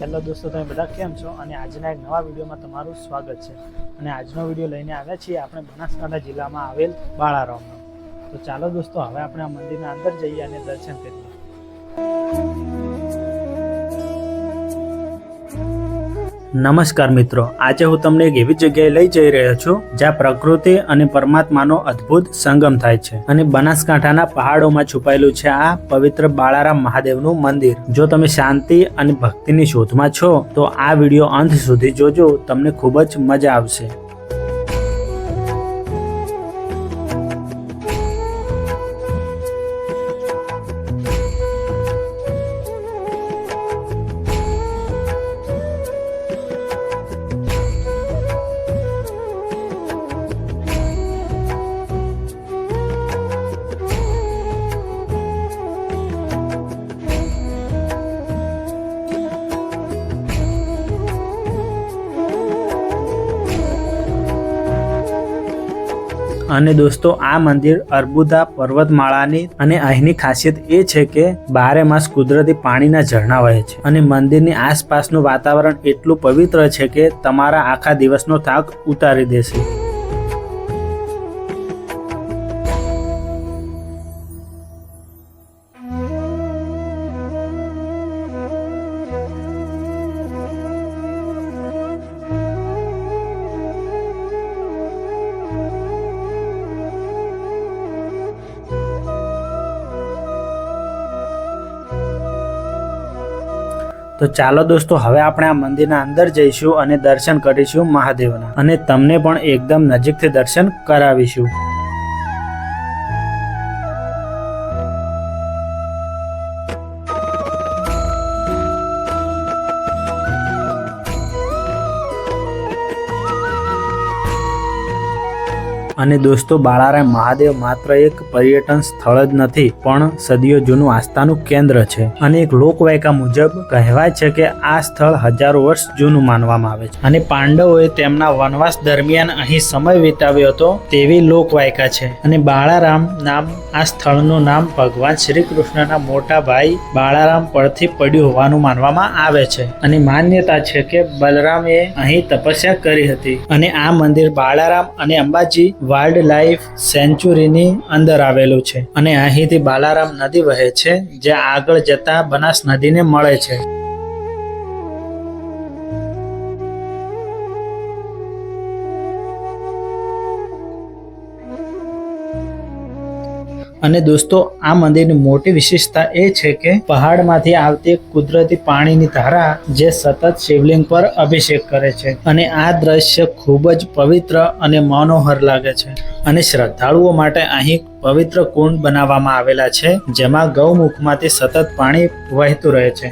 Hello દોસ્તો, તમે બધા કેમ છો? અને આજના એક નવા વિડીયોમાં તમારું સ્વાગત છે. અને આજનો વીડિયો લઈને આવ્યા છીએ આપણે બનાસકાંઠા જિલ્લામાં આવેલ બાળારામનો. તો ચાલો દોસ્તો, હવે આપણે આ મંદિરના અંદર જઈએ અને દર્શન કરીએ. નમસ્કાર મિત્રો. આજે હું તમને એક એવી જગ્યાએ લઈ જઈ રહ્યો છું, જ્યાં પ્રકૃતિ અને પરમાત્માનો અદ્ભુત સંગમ થાય છે અને બનાસકાંઠાના પહાડોમાં છુપાયેલું છે આ પવિત્ર બાળારામ મહાદેવનું મંદિર. જો તમે શાંતિ અને ભક્તિની શોધમાં છો, તો આ વીડિયો અંત સુધી જોજો. તમને ખૂબ જ મજા આવશે. અને દોસ્તો, આ મંદિર અર્બુદા પર્વતમાળાની અને અહીંની ખાસિયત એ છે કે બારે માસ કુદરતી પાણીના ઝરણા વહે છે અને મંદિરની આસપાસનું વાતાવરણ એટલું પવિત્ર છે કે તમારા આખા દિવસનો થાક ઉતારી દેશે. તો ચાલો દોસ્તો, હવે આપણે આ મંદિરના અંદર જઈશું અને દર્શન કરીશું મહાદેવના. અને તમને પણ એકદમ નજીકથી દર્શન કરાવીશું. અને દોસ્તો બાળારામ મહાદેવ માત્ર એક પર્યટન સ્થળ જ નથી, પણ સદીઓ જૂનું આસ્થાનું કેન્દ્ર છે. અને એક લોકવાયકા મુજબ કહેવાય છે કે આ સ્થળ હજારો વર્ષ જૂનું માનવામાં આવે છે. અને પાંડવોએ તેમના વનવાસ દરમિયાન અહીં સમય વિતાવ્યો હતો તેવી લોકવાયકા છે. અને બાળારામ નામ, આ સ્થળનું નામ ભગવાન શ્રી કૃષ્ણના મોટા ભાઈ બાળારામ પરથી પડ્યું હોવાનું માનવામાં આવે છે. અને માન્યતા છે કે બલરામે અહીં તપસ્યા કરી હતી. અને આ મંદિર બાળારામ અને અંબાજી વાઇલ્ડ લાઈફ સેન્ચુરીની અંદર આવેલું છે અને અહીંથી બાલારામ નદી વહે છે, જે આગળ જતા બનાસ નદીને મળે છે. અને દોસ્તો, આ મંદિરની મોટી વિશેષતા એ છે કે પહાડમાંથી આવતી કુદરતી પાણીની ધારા જે સતત શિવલિંગ પર અભિષેક કરે છે અને આ દ્રશ્ય ખૂબ જ પવિત્ર અને મનોહર લાગે છે. અને શ્રદ્ધાળુઓ માટે અહીં પવિત્ર કુંડ બનાવવામાં આવેલા છે, જેમાં ગૌમુખમાંથી સતત પાણી વહેતું રહે છે.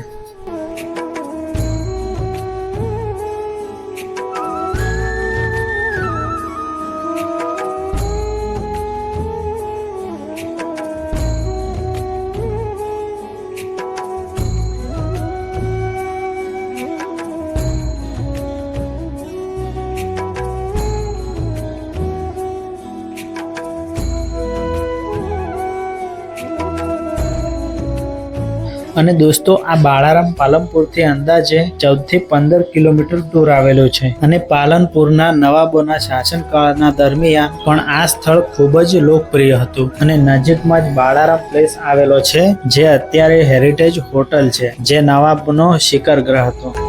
અને દોસ્તો, આ બાળારામ પાલનપુરથી અંદાજે ચૌદથી પંદર કિલોમીટર દૂર આવેલું છે અને પાલનપુરના નવાબોના શાસનકાળના દરમિયાન પણ આ સ્થળ ખૂબ જ લોકપ્રિય હતું અને નજીકમાં જ બાળારામ પ્લેસ આવેલો છે, જે અત્યારે હેરિટેજ હોટલ છે, જે નવાબનો શિખર ગ્રહ હતો.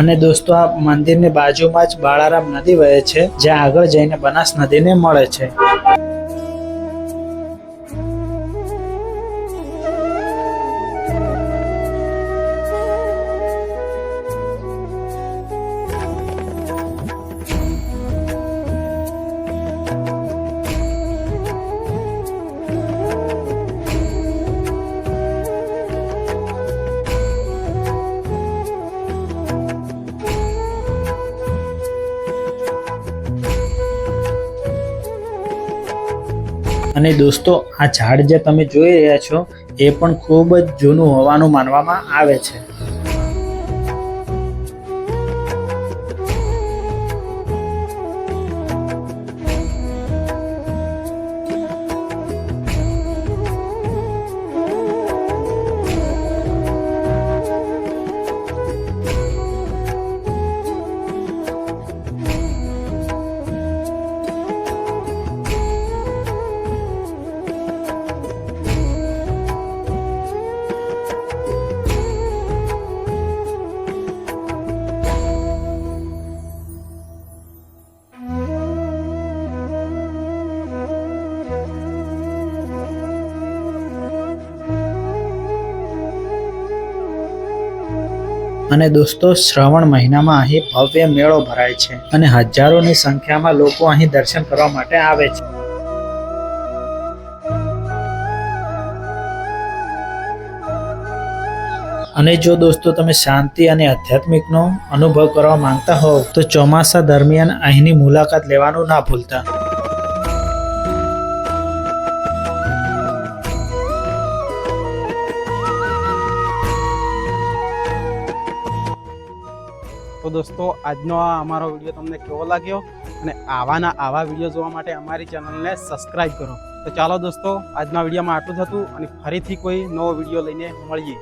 અને દોસ્તો, આ મંદિરની બાજુમાં જ બાળારામ નદી વહે છે, જ્યાં આગળ જઈને બનાસ નદીને મળે છે. અને દોસ્તો, આ ઝાડ જે તમે જોઈ રહ્યા છો, એ પણ ખૂબ જ જૂનું હોવાનું માનવામાં આવે છે. અને દોસ્તો, શ્રાવણ મહિનામાં અહીં ભવ્ય મેળો ભરાય છે અને હજારોની સંખ્યામાં લોકો અહીં દર્શન કરવા માટે આવે છે. અને જો દોસ્તો, તમે શાંતિ અને આધ્યાત્મિકનો અનુભવ કરવા માંગતા હોવ, તો ચોમાસા દરમિયાન અહીંની મુલાકાત લેવાનું ના ભૂલતા. તો દોસ્તો, આજનો આ અમારો વીડિયો તમને કેવો લાગ્યો? અને આવાના આવા વીડિયો જોવા માટે અમારી ચેનલને સબસ્ક્રાઈબ કરો. તો ચાલો દોસ્તો, આજના વિડીયોમાં આટલું હતું અને ફરીથી કોઈ નવો વીડિયો લઈને મળીએ.